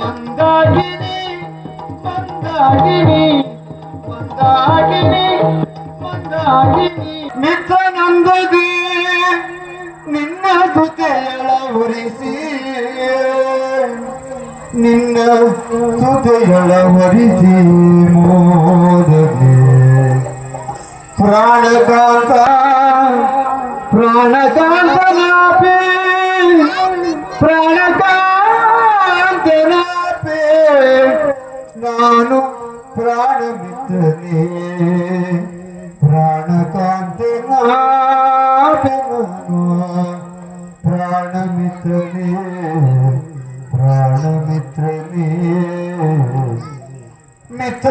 ಮಂದಾಗಿನಿ ಮಂದಾಗಿನಿ ಮಂದಾಗಿನಿ ಮಂದಾಗಿನಿ. ನಂದದಿ ನಿನ್ನ ಸುತೆಯಳ ಉರಿಸಿ ನಿನ್ನ ಸುತೆಯಳ ಹೊರಿಸಿ ಮೋದದೆ ಪ್ರಾಣಕಾಂತ ప్రాణకాంతనాపే. ప్రాణకాంతనాపే. నాను ప్రాణమిత్రనే ప్రాణకాంతనాపే నాను. ప్రాణమిత్రనే. ప్రాణమిత్రనే. మిత్ర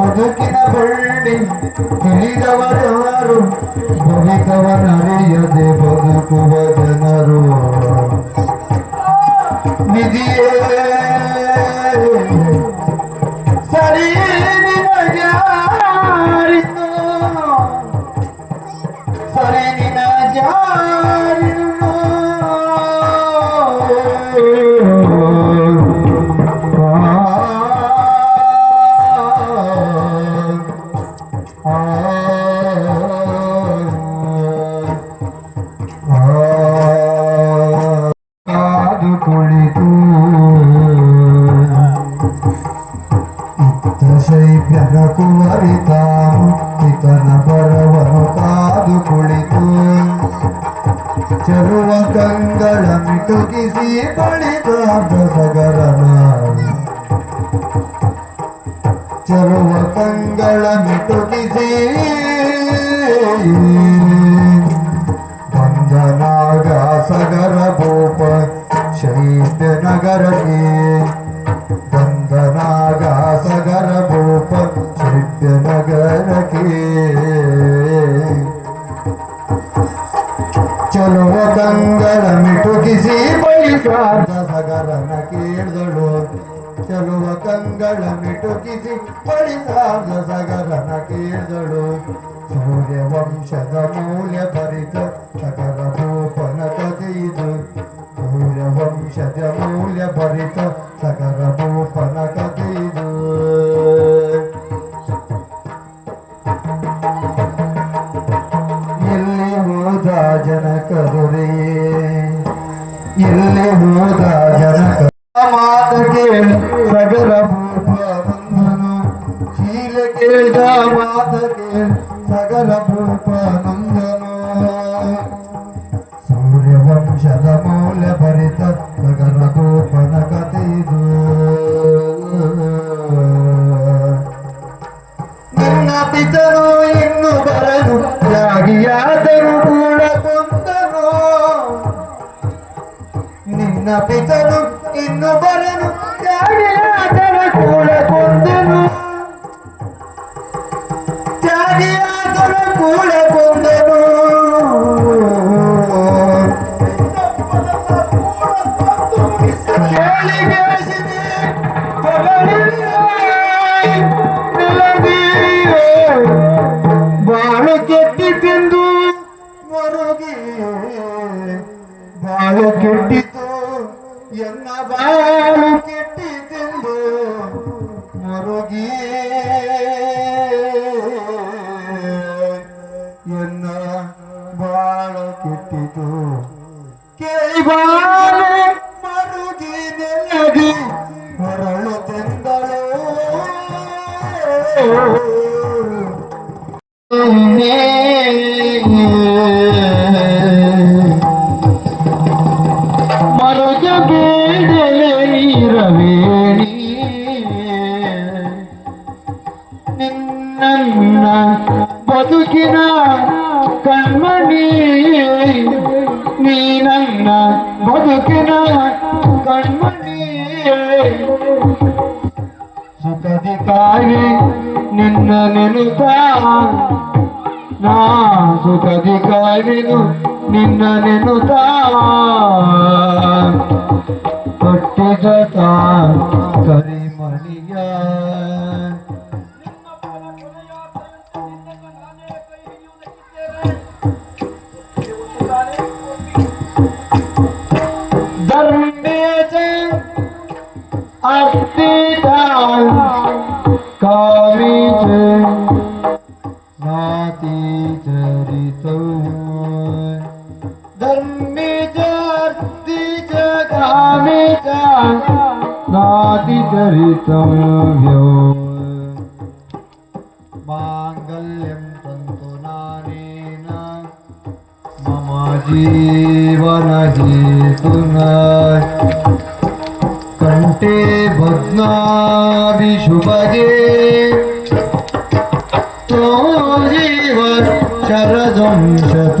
ಬದುಕಿನ ಬಳ್ಳಿ ತಿಳಿದವರಾರು ಬದುಕವನರಿಯದೆ ಬದುಕುವ ಜನರು. ನಿಧಿಯೇ ಸರಿ ಕುವರಿತಾನು ಇತನ ಬರವನು ಕಾದು ಕುಳಿತು ಚರುವ ಕಂಗಳ ಮಿಟುಕಿಸಿ ಬಳಿದ ಬಸಗರನ ಚರುವ ಕಂಗಳ ಮಿಟುಕಿಸಿ ಬಂದನಾಗ ಸಗರ ಭೂಪ ಶೈತ್ಯ ನಗರಕ್ಕೆ ಶೈತ್ಯ ನಗರಕ್ಕೆ ಚಲುವ ಕಂಗಳ ಮಿಟುಕಿಸಿ ಬಳಿಸಾದ ಸಗರನ ಕೇಳಿದಳು ಚಲುವ ಕಂಗಳ ಮಿಟುಕಿಸಿ ಬಳಿಸಾದ ಸಗರನ ಕೇಳಿದಳು ಸೂರ್ಯ ವಂಶದ ಮೂಲ್ಯ ಭರಿತ ಸಗರ ಭೂಪನ ಕಥೆಯಿದು ಸೂರ್ಯ ವಂಶದ ಮೂಲ್ಯ ಭರಿತ ಸಗರ ಭೂಪನ ಹೋದ ಜನಕದುರೇ ಎಲ್ಲಿ ಹೋದ ಜನಕ ಮಾತ ಕೇಳಿ ಸಗರ ಭೂಪ ಬಂದನು ಶೀಲ ಕೇಳಿದ ಮಾತ ಕೇಳಿ ಸಗರ ಭೂಪ ನಂದನು ಸೂರ್ಯ ವಂಶದ ಮೌಲ್ಯ ಭರಿತ ಸಗರ ಭೂಪನ ಕಥೆಯಿದು ನಿನ್ನ ನಿನ್ನ ಪಿತನು ಇನ್ನು ಬರನು ಯಾಗಿಯಾದರೂ ಕೂಡ ಕೊಂದನು. ತ್ಯಾಗಿಯಾದರೂ ಕೂಡ ಕೊಂದನು. ಕೇಳಿ ಕೇಳಿಸಿದೆ ಬಾಳು ಮರುಗಿ ಬಾಳು ಬಾಳು ಕೆಟ್ಟಿ ತಿಂದು ಮರುಗಿ. ಎನ್ನ ಬಾಳು ಕೆಟ್ಟಿತು. ಕೈ ಬಾಳು ಮರುಗಿ ನೆಲಗಿ ಮರಳು ತಂದಳು ಸುಖದಿ ಕಾಯಿ ನಿನ್ನ ನೆನುತ್ತ ನಾ ಸುಖದಿ ಕಾಯಿನು ನಿನ್ನ ನೆನುತ್ತ ತೊಟ್ಟಿದ ಕರಿಮಣಿಯ ಧರ್ಮೇಜ ಅರ್ಪಿತ नारितं माङ्गल्यं तन्तु नारेण ममाजीवनजीतु न कण्ठे भद्याविशुभजे शरदं शत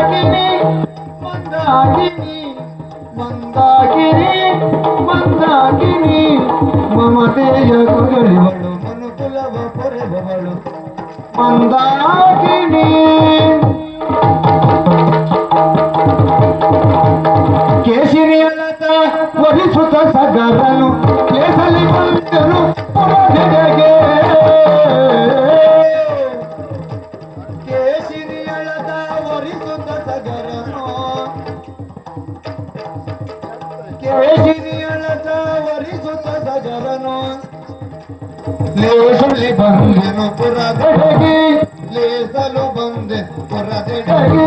మందాగిని మందాగిని మందాగిని మమతేయ కొగలివడు మనుకులవ పొరవడు మందాగిని కేసిరి అలత వరిసుత సగరను కేసలి కొందరు ಲೇಸಲಿ ಬಂದೆನು ಪುರದೆಡೆಗೆ ಲೇಸಲು ಬಂದೆ ಪುರದೆಡೆಗೆ